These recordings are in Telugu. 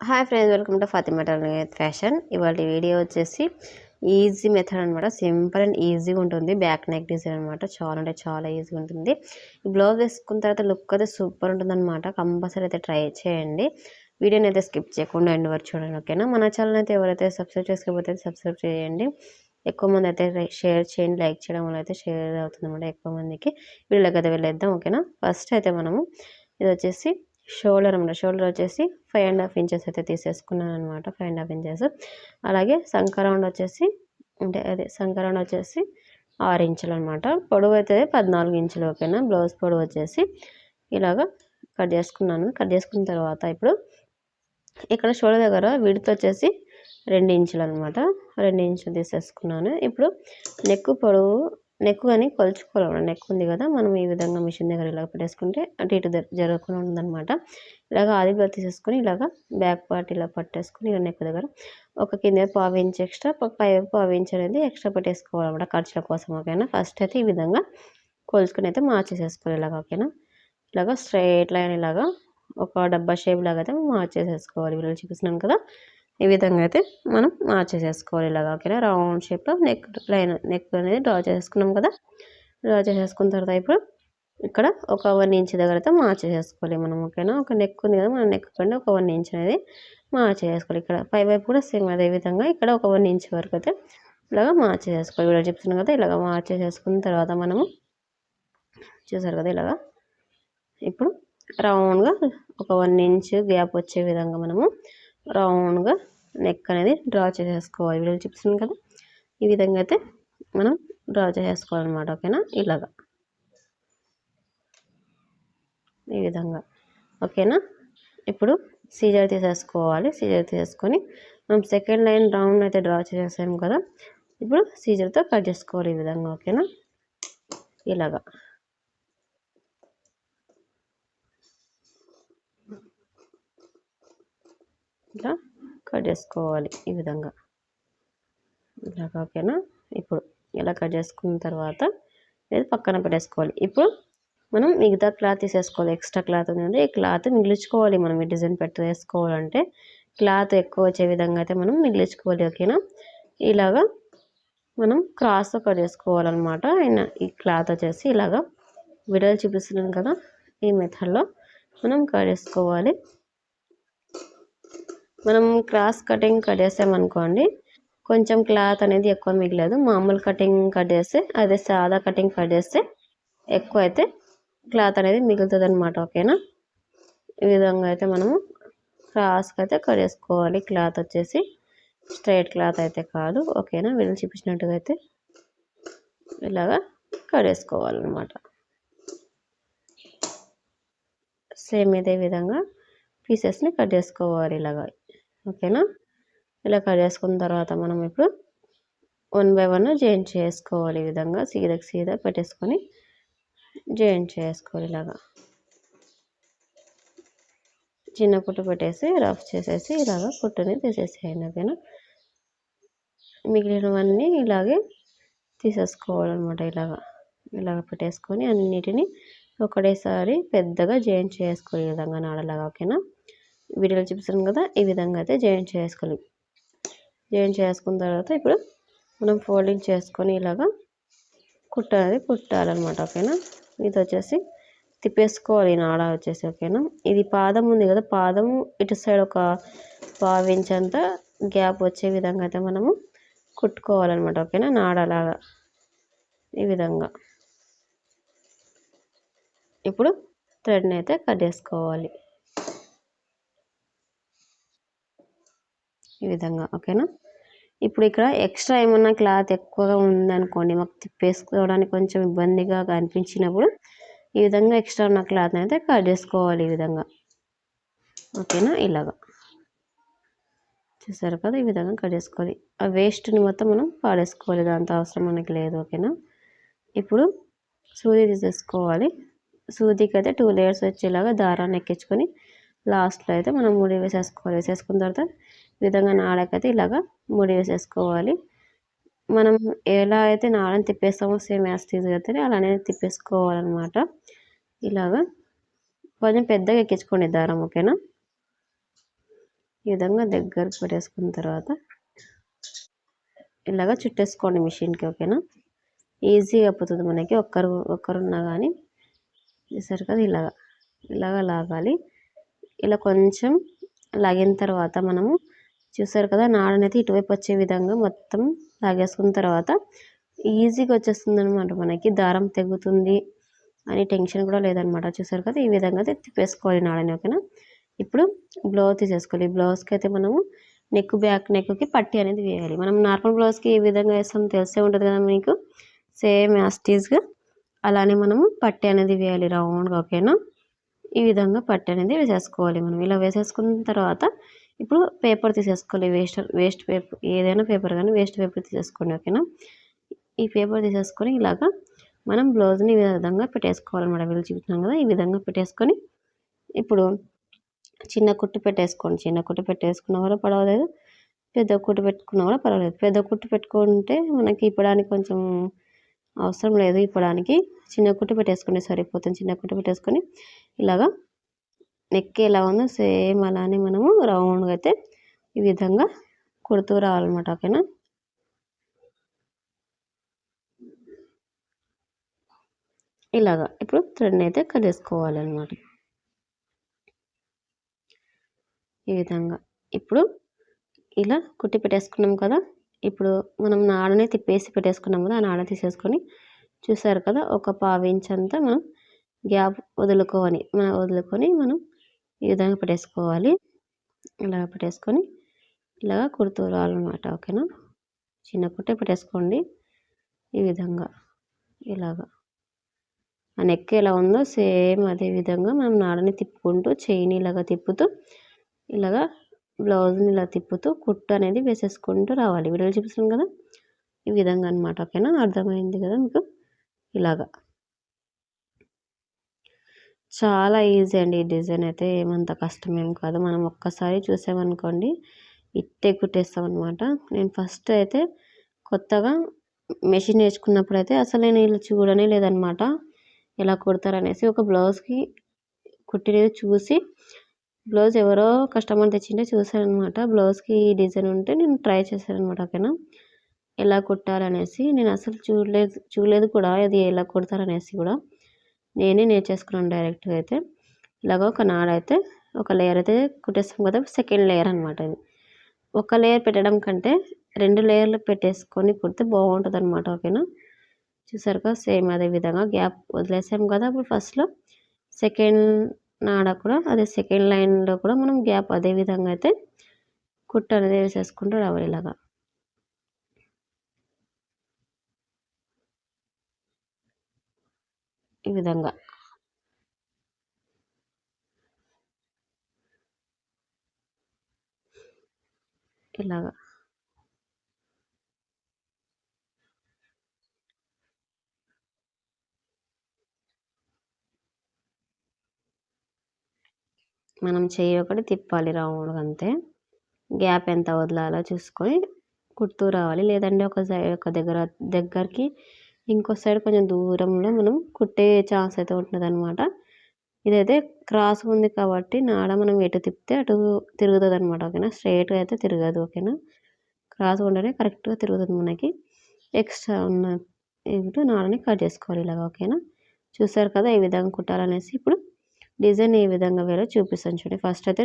Hi friends welcome to Fatima turning fashion. ఇవాళ వీడియో వచ్చేసి ఈజీ మెథడ్ అనమాట సింపుల్ అండ్ ఈజీగా ఉంటుంది. బ్యాక్ నెక్ డిజైన్ అనమాట చాలా అంటే చాలా ఈజీగా ఉంటుంది. ఈ బ్లౌజ్ వేసుకున్న తర్వాత లుక్ అయితే సూపర్ ఉంటుంది అనమాట కంపల్సరీ అయితే ట్రై చేయండి. వీడియోని అయితే స్కిప్ చేయకుండా ఎండ్ వరకు చూడండి ఓకేనా? మన ఛానల్ అయితే ఎవరైతే సబ్స్క్రైబ్ చేసుకోకపోతే సబ్స్క్రైబ్ చేయండి. ఎక్కువ మంది అయితే షేర్ చేయండి. లైక్ చేయడం వల్ల అయితే షేర్ అవుతుంది అనమాట ఎక్కువ మందికి. వీళ్ళకి అయితే వెళ్ళేద్దాం ఓకేనా? ఫస్ట్ అయితే మనము ఇది వచ్చేసి షోల్డర్ అనమాట షోల్డర్ వచ్చేసి ఫైవ్ అండ్ హాఫ్ ఇంచెస్ అయితే తీసేసుకున్నాను అనమాట ఫైవ్ అండ్ హాఫ్ ఇంచెస్ అలాగే సంకరౌండ్ వచ్చేసి అంటే అదే సంకరౌండ్ వచ్చేసి ఆరు ఇంచులు అనమాట పొడవు అయితే పద్నాలుగు ఇంచులు ఓకేనా? బ్లౌజ్ పొడవు వచ్చేసి ఇలాగ కట్ చేసుకున్నాను. కట్ చేసుకున్న తర్వాత ఇప్పుడు ఇక్కడ షోల్డర్ దగ్గర విడత వచ్చేసి రెండు ఇంచులు అనమాట రెండు ఇంచులు తీసేసుకున్నాను. ఇప్పుడు నెక్ పొడవు నెక్ కానీ కొలుచుకోవాలి నెక్ ఉంది కదా మనం ఈ విధంగా మిషన్ దగ్గర ఇలా పెట్టేసుకుంటే అటు ఇటు జరగకుండా ఉందన్నమాట. ఇలాగ ఆదిగా తీసేసుకొని ఇలాగ బ్యాక్ పార్ట్ ఇలా పట్టేసుకొని ఇలా నెక్ దగ్గర ఒక కింద పావు ఇంచ్ ఎక్స్ట్రా పై పావు ఇంచ్ అనేది ఎక్స్ట్రా పెట్టేసుకోవాలన్నమాట ఖర్చుల కోసం ఓకేనా? ఫస్ట్ అయితే ఈ విధంగా కొలుచుకుని అయితే మార్చేసేసుకోవాలి ఇలాగ ఓకేనా? ఇలాగ స్ట్రైట్ లైన్ ఇలాగా ఒక డబ్బా షేప్ లాగా అయితే మార్చేసేసుకోవాలి. వీళ్ళు చూపిస్తున్నాను కదా ఈ విధంగా అయితే మనం మార్చేసేసుకోవాలి. ఇలాగా ఓకేనా? రౌండ్ షేప్లో నెక్ లైన్ నెక్ అనేది డ్రా చేసుకున్నాం కదా? డ్రా చేసేసుకున్న తర్వాత ఇప్పుడు ఇక్కడ ఒక వన్ ఇంచ్ దగ్గర అయితే మార్చేసేసుకోవాలి మనం ఓకేనా? ఒక నెక్ ఉంది కదా మన నెక్ కంటే ఒక వన్ ఇంచ్ అనేది మార్చేసుకోవాలి ఇక్కడ పై వైపు కూడా సేమ్ అదే విధంగా ఇక్కడ ఒక వన్ ఇంచ్ వరకు అయితే ఇలాగ మార్చేసేసుకోవాలి. వీడియో చెప్తున్నాం కదా ఇలాగ మార్చేసేసుకున్న తర్వాత మనము చూసారు కదా ఇలాగా ఇప్పుడు రౌండ్గా ఒక వన్ ఇంచ్ గ్యాప్ వచ్చే విధంగా మనము రౌండ్గా నెక్ అనేది డ్రా చేసేసుకోవాలి. వీడియో చూపిస్తుంది కదా? ఈ విధంగా అయితే మనం డ్రా చేసేసుకోవాలన్నమాట ఓకేనా ఇలాగా. ఈ విధంగా ఓకేనా ఇప్పుడు సీజర్ తీసేసుకోవాలి. సీజర్ తీసేసుకొని మనం సెకండ్ లైన్ రౌండ్ అయితే డ్రా చేసేసాము కదా? ఇప్పుడు సీజర్తో కట్ చేసుకోవాలి ఈ విధంగా ఓకేనా ఇలాగా. ఇలా కట్ చేసుకోవాలి ఈ విధంగా. ఇలా ఓకేనా ఇప్పుడు ఇలా కట్ చేసుకున్న తర్వాత ఇది పక్కన పెట్టేసుకోవాలి. ఇప్పుడు మనం మిగతా క్లాత్ తీసేసుకోవాలి. ఎక్స్ట్రా క్లాత్ ఉంది ఈ క్లాత్ మిగిలించుకోవాలి మనం. ఈ డిజైన్ పెట్టి వేసుకోవాలంటే క్లాత్ ఎక్కువ వచ్చే విధంగా అయితే మనం మిగిలించుకోవాలి. ఓకేనా? ఇలాగా మనం క్రాస్ కట్ చేసుకోవాలన్నమాట. ఈ క్లాత్ వచ్చేసి ఇలాగా వీడియోలు చూపిస్తున్నాను కదా ఈ మెథడ్లో మనం కట్ చేసుకోవాలి. మనం క్రాస్ కటింగ్ కట్ చేసామనుకోండి కొంచెం క్లాత్ అనేది ఎక్కువ మిగలేదు. మామూలు కటింగ్ కట్ చేస్తే అదే సాదా కటింగ్ కట్ చేస్తే ఎక్కువ అయితే క్లాత్ అనేది మిగులుతుంది అనమాట ఓకేనా? ఈ విధంగా అయితే మనము క్రాస్కి అయితే కట్ చేసుకోవాలి. క్లాత్ వచ్చేసి స్ట్రైట్ క్లాత్ అయితే కాదు ఓకేనా? వీళ్ళు చూపించినట్టుగా అయితే ఇలాగా కట్ చేసుకోవాలన్నమాట. సేమ్ ఇదే విధంగా పీసెస్ని కట్ చేసుకోవాలి ఇలాగా. ఓకేనా? ఇలా కట్ చేసుకున్న తర్వాత మనం ఇప్పుడు వన్ బై వన్ జాయింట్ చేసుకోవాలి ఈ విధంగా. సీదకి సీదా పెట్టేసుకొని జాయింట్ చేసుకోవాలి ఇలాగా. చిన్న కుట్టు పెట్టేసి రఫ్ చేసేసి ఇలాగ కుట్టుని తీసేసేయండి ఓకేనా? మిగిలినవన్నీ ఇలాగే తీసేసుకోవాలన్నమాట ఇలాగా. ఇలాగ పెట్టేసుకొని అన్నిటిని ఒకటేసారి పెద్దగా జాయింట్ చేసుకోవాలి ఈ విధంగా నాడలాగా ఓకేనా? వీడియోలో చూపిస్తాను కదా ఈ విధంగా అయితే జాయింట్ చేసుకోవాలి జాయింట్ చేసుకున్న తర్వాత ఇప్పుడు మనం ఫోల్డింగ్ చేసుకొని ఇలాగా కుట్ట అనేది కుట్టాలన్నమాట ఓకేనా ఇది వచ్చేసి తిప్పేసుకోవాలి నాడ వచ్చేసి ఓకేనా ఇది పాదం ఉంది కదా పాదం ఇటు సైడ్ ఒక పావించంత గ్యాప్ వచ్చే విధంగా అయితే మనము కుట్టుకోవాలన్నమాట ఓకేనా నాడలాగా ఈ విధంగా. ఇప్పుడు థ్రెడ్ని అయితే కట్ చేసుకోవాలి. ఈ విధంగా ఓకేనా? ఇప్పుడు ఇక్కడ ఎక్స్ట్రా ఏమన్నా క్లాత్ ఎక్కువగా ఉందనుకోండి మాకు తిప్పేసుకోవడానికి కొంచెం ఇబ్బందిగా అనిపించినప్పుడు ఈ విధంగా ఎక్స్ట్రా ఉన్న క్లాత్ అయితే కట్ చేసుకోవాలి ఈ విధంగా. ఓకేనా? ఇలాగా. చూసారు కదా ఈ విధంగా కట్ చేసుకోవాలి. ఆ వేస్ట్ని మొత్తం మనం పాడేసుకోవాలి దాంతో అవసరం మనకి లేదు ఓకేనా? ఇప్పుడు సూది తీసేసుకోవాలి. సూదికి అయితే టూ లేయర్స్ వచ్చేలాగా దారాన్ని ఎక్కించుకొని లాస్ట్లో అయితే మనం ముడి వేసేసుకోవాలి. వేసేసుకున్న తర్వాత విధంగా నాడకైతే ఇలాగా ముడి వేసేసుకోవాలి. మనం ఎలా అయితే నాడని తిప్పేస్తామో సేమ్ యాస్టీజ్ అయితే అలానే తిప్పేసుకోవాలన్నమాట. ఇలాగా కొంచెం పెద్దగా ఎక్కించుకోండి దారం ఓకేనా? ఈ విధంగా దగ్గరకు పెట్టేసుకున్న తర్వాత ఇలాగ చుట్టేసుకోండి మిషన్కి ఓకేనా? ఈజీగా అయిపోతుంది మనకి. ఒక్కరు ఒక్కరున్నా కానీ చూసారు కదా ఇలాగ ఇలాగ లాగాలి. ఇలా కొంచెం లాగిన తర్వాత మనము చూసారు కదా నాడనైతే ఇటువైపు వచ్చే విధంగా మొత్తం లాగేసుకున్న తర్వాత ఈజీగా వచ్చేస్తుంది అనమాట మనకి. దారం తెగుతుంది అని టెన్షన్ కూడా లేదనమాట చూసారు కదా ఈ విధంగా అయితే తిప్పేసుకోవాలి నాడని ఓకేనా? ఇప్పుడు బ్లౌజ్ తీసేసుకోవాలి. బ్లౌజ్కి అయితే మనము నెక్ బ్యాక్ నెక్కి పట్టి అనేది వేయాలి. మనం నార్మల్ బ్లౌజ్కి ఏ విధంగా వేస్తాం తెలిసే ఉంటుంది కదా మీకు. సేమ్ యాస్టీజ్గా అలానే మనము పట్టి అనేది వేయాలి రౌండ్గా ఓకేనా? ఈ విధంగా పట్టి అనేది వేసేసుకోవాలి మనం. ఇలా వేసేసుకున్న తర్వాత ఇప్పుడు పేపర్ తీసేసుకోవాలి. వేస్ట్ వేస్ట్ పేపర్ ఏదైనా పేపర్ కానీ వేస్ట్ పేపర్ తీసేసుకోండి ఓకేనా ఈ పేపర్ తీసేసుకొని ఇలాగా మనం బ్లౌజ్ని ఈ విధంగా పెట్టేసుకోవాలన్నమాట. వీళ్ళు చూపుతున్నాం కదా ఈ విధంగా పెట్టేసుకొని ఇప్పుడు చిన్న కుట్టు పెట్టేసుకోండి. చిన్న కుట్టు పెట్టేసుకున్న కూడా పర్వాలేదు. పెద్ద కుట్టు పెట్టుకున్నా కూడా పర్వాలేదు. పెద్ద కుట్టు పెట్టుకుంటే మనకి ఇప్పడానికి కొంచెం అవసరం లేదు. ఇప్పడానికి చిన్న కుట్టు పెట్టేసుకుని సరిపోతుంది. చిన్న కుట్టు పెట్టేసుకొని ఇలాగా నెక్ ఎలా ఉందో సేమ్ అలానే మనము రౌండ్గా అయితే ఈ విధంగా కుడుతూ రావాలన్నమాట ఓకేనా? ఇలాగా ఇప్పుడు థ్రెడ్ని అయితే కలిసుకోవాలి అనమాట ఈ విధంగా ఇప్పుడు ఇలా కుట్టి పెట్టేసుకున్నాం కదా ఇప్పుడు మనం నాడనే తిప్పేసి పెట్టేసుకున్నాం కదా ఆ నాడ తీసేసుకొని చూసారు కదా ఒక పావు అంతా మనం గ్యాప్ వదులుకోవని మనం వదులుకొని మనం ఈ విధంగా పెట్టేసుకోవాలి. ఇలా పెట్టేసుకొని ఇలాగ కుడుతూ రావాలన్నమాట ఓకేనా? చిన్న కుట్టే పెట్టేసుకోండి ఈ విధంగా ఇలాగా. ఆ నెక్ ఎలా ఉందో సేమ్ అదే విధంగా మనం నాడని తిప్పుకుంటూ చైన్ ఇలాగా తిప్పుతూ ఇలాగా బ్లౌజ్ని ఇలా తిప్పుతూ కుట్టు అనేది వేసేసుకుంటూ రావాలి. వీడియోలు చూపిస్తున్నాం కదా? ఈ విధంగా అనమాట ఓకేనా? అర్థమైంది కదా మీకు? ఇలాగా. చాలా ఈజీ అండి ఈ డిజైన్ అయితే. ఏమంత కష్టమేం కాదు. మనం ఒక్కసారి చూసామనుకోండి ఇట్టే కుట్టేస్తాం అనమాట నేను ఫస్ట్ అయితే కొత్తగా మెషిన్ నేర్చుకున్నప్పుడు అయితే అసలు నేను ఇలా చూడనే లేదనమాట ఎలా కుడతారనేసి ఒక బ్లౌజ్కి కుట్టినది చూసి బ్లౌజ్ ఎవరో కస్టమర్ తెచ్చింటే చూసాను అనమాట బ్లౌజ్కి ఈ డిజైన్ ఉంటే నేను ట్రై చేశాను అనమాట ఓకేనా? ఎలా కుట్టాలనేసి నేను అసలు చూడలేదు చూడలేదు కూడా. అది ఎలా కుడతారనేసి కూడా. నేనే నేర్చేసుకున్నాను డైరెక్ట్గా అయితే. ఇలాగ ఒక నాడ అయితే ఒక లేయర్ అయితే కుట్టేస్తాం కదా సెకండ్ లేయర్ అనమాట ఇది. ఒక లేయర్ పెట్టడం కంటే రెండు లేయర్లు పెట్టేసుకొని కుడితే బాగుంటుంది అనమాట ఓకేనా? చూసారు కదా సేమ్ అదే విధంగా గ్యాప్ వదిలేసాం కదా ఇప్పుడు ఫస్ట్లో సెకండ్ నాడ కూడా అదే సెకండ్ లైన్లో కూడా మనం గ్యాప్ అదే విధంగా అయితే కుట్టు అనేది వేసేసుకుంటూ రావాలి ఇలాగా. ఈ విధంగా. ఇలాగా. మనం చేయి ఒకటి తిప్పాలి రౌండ్ అంతే. గ్యాప్ ఎంత వదలాలో చూసుకొని కుడుతూ రావాలి. లేదంటే ఒక సైడ్ ఒక దగ్గర దగ్గరికి ఇంకో సైడ్ కొంచెం దూరంలో మనం కుట్టే ఛాన్స్ అయితే ఉంటుంది అనమాట ఇదైతే క్రాస్ ఉంది కాబట్టి నాడ మనం ఎటు తిప్పితే అటు తిరుగుతుంది అనమాట ఓకేనా? స్ట్రైట్గా అయితే తిరగదు ఓకేనా? క్రాస్ ఉండనే కరెక్ట్గా తిరుగుతుంది మనకి. ఎక్స్ట్రా ఉన్న ఇటు నాడని కట్ చేసుకోవాలి ఇలాగ ఓకేనా? చూసారు కదా ఈ విధంగా కుట్టాలనేసి. ఇప్పుడు డిజైన్ ఏ విధంగా వేరే చూపిస్తాను చూడండి. ఫస్ట్ అయితే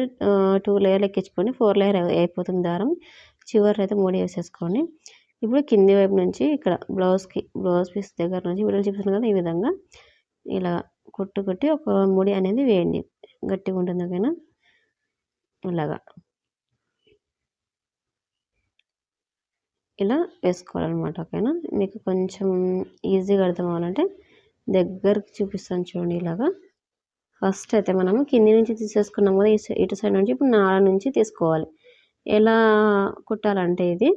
టూ లేయర్లు ఎక్కించుకొని ఫోర్ లేయర్ అయిపోతుంది దారం. చివరి అయితే మూడు వేసేసుకోండి. ఇప్పుడు కింది వైపు నుంచి ఇక్కడ బ్లౌజ్కి బ్లౌజ్ పీస్ దగ్గర నుంచి వీడియోలు చూపిస్తాను కదా ఈ విధంగా ఇలా కుట్టు కొట్టి ఒక ముడి అనేది వేయండి. గట్టిగా ఉంటుంది ఓకేనా? ఇలాగా. ఇలా వేసుకోవాలన్నమాట ఓకేనా? మీకు కొంచెం ఈజీగా అర్థం అవ్వాలంటే దగ్గరకు చూపిస్తాను చూడండి ఇలాగా. ఫస్ట్ అయితే మనము కింది నుంచి తీసేసుకున్నాం కదా ఇటు సైడ్ నుంచి ఇప్పుడు నాడ నుంచి తీసుకోవాలి. ఎలా కుట్టాలంటే ఇది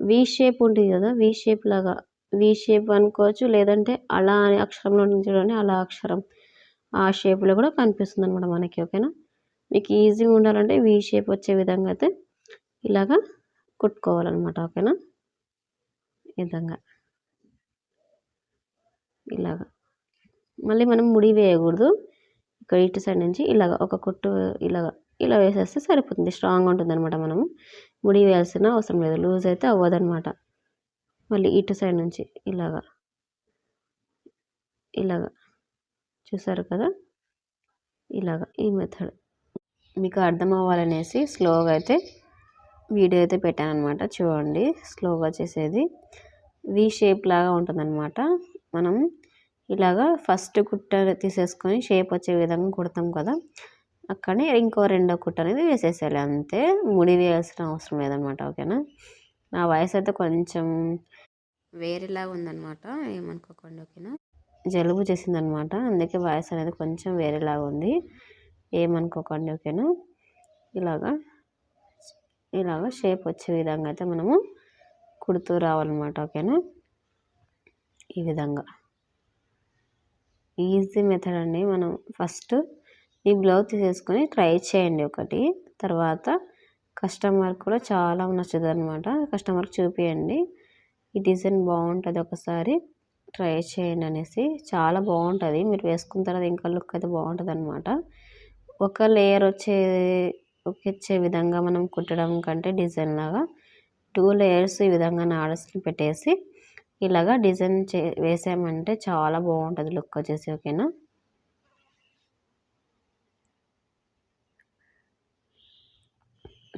వి షేప్ ఉంటుంది కదా వి షేప్ లాగా. వి షేప్ అనుకోవచ్చు లేదంటే అలా అనే అక్షరంలో చూడండి అలా అక్షరం. ఆ షేప్లో కూడా కనిపిస్తుంది అనమాట మనకి ఓకేనా? మీకు ఈజీగా ఉండాలంటే వి షేప్ వచ్చే విధంగా అయితే ఇలాగా కుట్టుకోవాలన్నమాట ఓకేనా? ఈ విధంగా. ఇలాగా. మళ్ళీ మనం ముడి వేయకూడదు. ఇక్కడ ఇటు సైడ్ నుంచి ఇలాగ ఒక కుట్టు ఇలాగ. ఇలా వేసేస్తే సరిపోతుంది. స్ట్రాంగ్ ఉంటుంది అనమాట మనము. ముడి వేయాల్సిన అవసరం లేదు. లూజ్ అయితే అవ్వదనమాట మళ్ళీ ఇటు సైడ్ నుంచి ఇలాగా. ఇలాగా. చూసారు కదా? ఇలాగా. ఈ మెథడ్ మీకు అర్థం అవ్వాలనేసి స్లోగా అయితే వీడియో అయితే పెట్టాను అనమాట చూడండి. స్లోగా చేసేది. వి షేప్ లాగా ఉంటుందన్నమాట. మనం ఇలాగా ఫస్ట్ కుట్ట తీసేసుకొని షేప్ వచ్చే విధంగా కుడతాం కదా? అక్కడనే ఇంకో రెండో కుట్ట అనేది వేసేసేయాలి. అంతే. ముడి వేయాల్సిన అవసరం లేదనమాట ఓకేనా? నా వాయిస్ అయితే కొంచెం వేరేలాగా ఉందనమాట ఏమనుకోకండి ఓకేనా? జలుబు చేసిందనమాట అందుకే వాయిస్ అనేది కొంచెం వేరేలాగా ఉంది. ఏమనుకోకండి ఓకేనా? ఇలాగా ఇలాగ షేప్ వచ్చే విధంగా అయితే మనము కుడుతూ రావాలన్నమాట ఓకేనా? ఈ విధంగా. ఈజీ మెథడ్ అండి. మనం ఫస్ట్ ఈ బ్లౌజ్ తీసేసుకొని ట్రై చేయండి ఒకటి. తర్వాత కస్టమర్ కూడా చాలా నచ్చుతుంది అనమాట కస్టమర్కి చూపించండి ఈ డిజైన్ బాగుంటుంది ఒకసారి ట్రై చేయండి అనేసి. చాలా బాగుంటుంది. మీరు వేసుకున్న తర్వాత ఇంకా లుక్ అయితే బాగుంటుంది అనమాట ఒక లేయర్ వచ్చే వచ్చే విధంగా మనం కుట్టడం కంటే డిజైన్ లాగా టూ లేయర్స్ ఈ విధంగా నాడస్ని పెట్టేసి ఇలాగా డిజైన్ చే వేసామంటే చాలా బాగుంటుంది లుక్ వచ్చేసి ఓకేనా?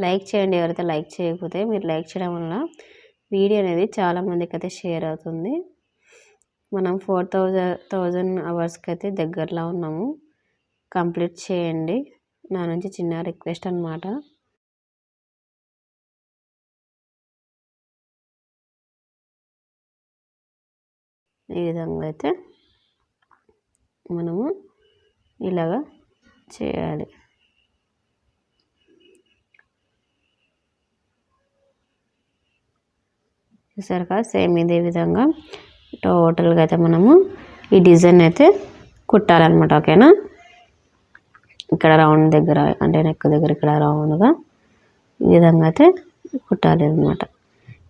లైక్ చేయండి ఎవరైతే లైక్ చేయకపోతే మీరు లైక్ చేయడం వల్ల వీడియో అనేది చాలామందికి అయితే షేర్ అవుతుంది. మనం ఫోర్ థౌజండ్ థౌజండ్ అవర్స్కి అయితే దగ్గరలో ఉన్నాము. కంప్లీట్ చేయండి. నా నుంచి చిన్న రిక్వెస్ట్ అనమాట ఈ విధంగా అయితే మనము ఇలాగా చేయాలి. చూసారు కదా? సేమ్ ఇదే విధంగా. టోటల్గా అయితే మనము ఈ డిజైన్ అయితే కుట్టాలన్నమాట ఓకేనా ఇక్కడ రౌండ్ దగ్గర అంటే నెక్ దగ్గర ఇక్కడ రౌండ్గా ఈ విధంగా అయితే కుట్టాలి అనమాట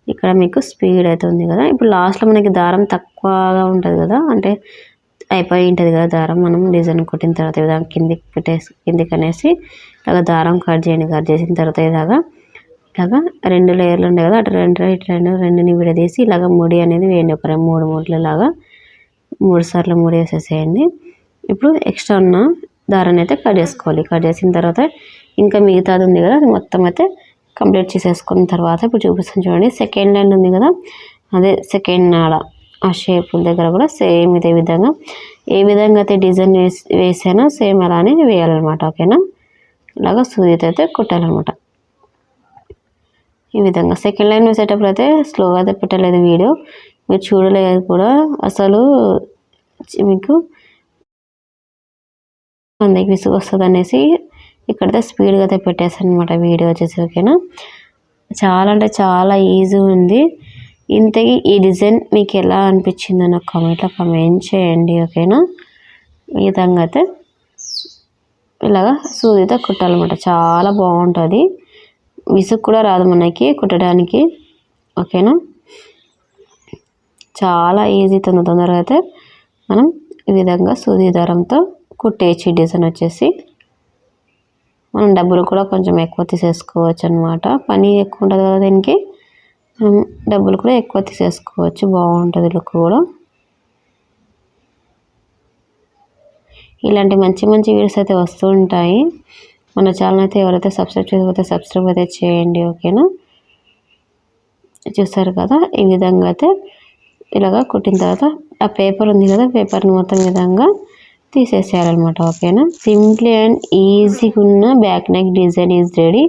ఇక్కడ మీకు స్పీడ్ అయితే ఉంది కదా? ఇప్పుడు లాస్ట్లో మనకి దారం తక్కువగా ఉంటుంది కదా? అంటే అయిపోయి ఉంటుంది కదా దారం? మనం డిజైన్ కొట్టిన తర్వాత విధంగా కిందికి పెట్టేసి కిందికి అనేసి ఇలాగ దారం కట్ చేయండి కట్ చేసిన తర్వాత ఇలాగా ఇలాగా రెండు లేయర్లు ఉన్నాయి కదా? అటు రెండు ఇటు రెండు రెండుని విడదీసి ఇలాగ ముడి అనేది వేయండి. ఒక మూడు మూడులు లాగా మూడు సార్లు ముడి వేసేసేయండి. ఇప్పుడు ఎక్స్ట్రా ఉన్న దారాన్ని అయితే కట్ చేసుకోవాలి. కట్ చేసిన తర్వాత ఇంకా మిగతాది ఉంది కదా అది మొత్తం అయితే కంప్లీట్ చేసేసుకున్న తర్వాత ఇప్పుడు చూపిస్తాను చూడండి. సెకండ్ హ్యాండ్ ఉంది కదా అదే సెకండ్ నాడ. ఆ షేప్ దగ్గర కూడా సేమ్ ఇదే విధంగా. ఏ విధంగా అయితే డిజైన్ వేసి వేసానో సేమ్ అలానే వేయాలన్నమాట ఓకేనా? ఇలాగ సూదితో అయితే కుట్టాలన్నమాట. ఈ విధంగా. సెకండ్ లైన్ వేసేటప్పుడు అయితే స్లోగా అయితే పెట్టలేదు వీడియో. మీరు చూడలేదు కూడా. అసలు మీకు అందరికి విసుగు వస్తుంది అనేసి ఇక్కడైతే స్పీడ్గా అయితే పెట్టేసాను అనమాట వీడియో వచ్చేసి ఓకేనా చాలా అంటే చాలా ఈజీ ఉంది. ఇంతకీ ఈ డిజైన్ మీకు ఎలా అనిపించిందో నాకు కామెంట్లో కమెంట్ చేయండి ఓకేనా ఈ విధంగా అయితే ఇలాగా సూదితో కుట్టాలన్నమాట. చాలా బాగుంటుంది. విసుగు కూడా రాదు మనకి కుట్టడానికి. ఓకేనా? చాలా ఈజీ తొందర తొందరగా అయితే మనం ఈ విధంగా సూది దారంతో కుట్టేయచ్చు. డిజైన్ వచ్చేసి మనం డబ్బులు కూడా కొంచెం ఎక్కువ తీసేసుకోవచ్చు అనమాట పని ఎక్కువ ఉంటుంది కదా దీనికి. డబ్బులు కూడా ఎక్కువ తీసేసుకోవచ్చు. బాగుంటుంది లుక్ కూడా. ఇలాంటి మంచి మంచి వీడియోస్ అయితే వస్తూ ఉంటాయి. మన ఛానల్ అయితే ఎవరైతే సబ్స్క్రైబ్ చేయకపోతే సబ్స్క్రైబ్ అయితే చేయండి ఓకేనా చూస్తారు కదా? ఈ విధంగా అయితే ఇలాగా కుట్టిన తర్వాత ఆ పేపర్ ఉంది కదా పేపర్ని మొత్తం విధంగా తీసేసేయాలన్నమాట ఓకేనా సింప్లీ అండ్ ఈజీగా ఉన్న back neck design is ready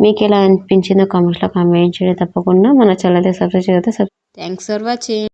మీకు ఎలా అనిపించిందో కామెంట్స్లో కామెంట్ చేయడం తప్పకుండా. మన ఛానల్ అయితే సబ్స్క్రైబ్ చేస్తే థ్యాంక్స్ ఫర్ వాచింగ్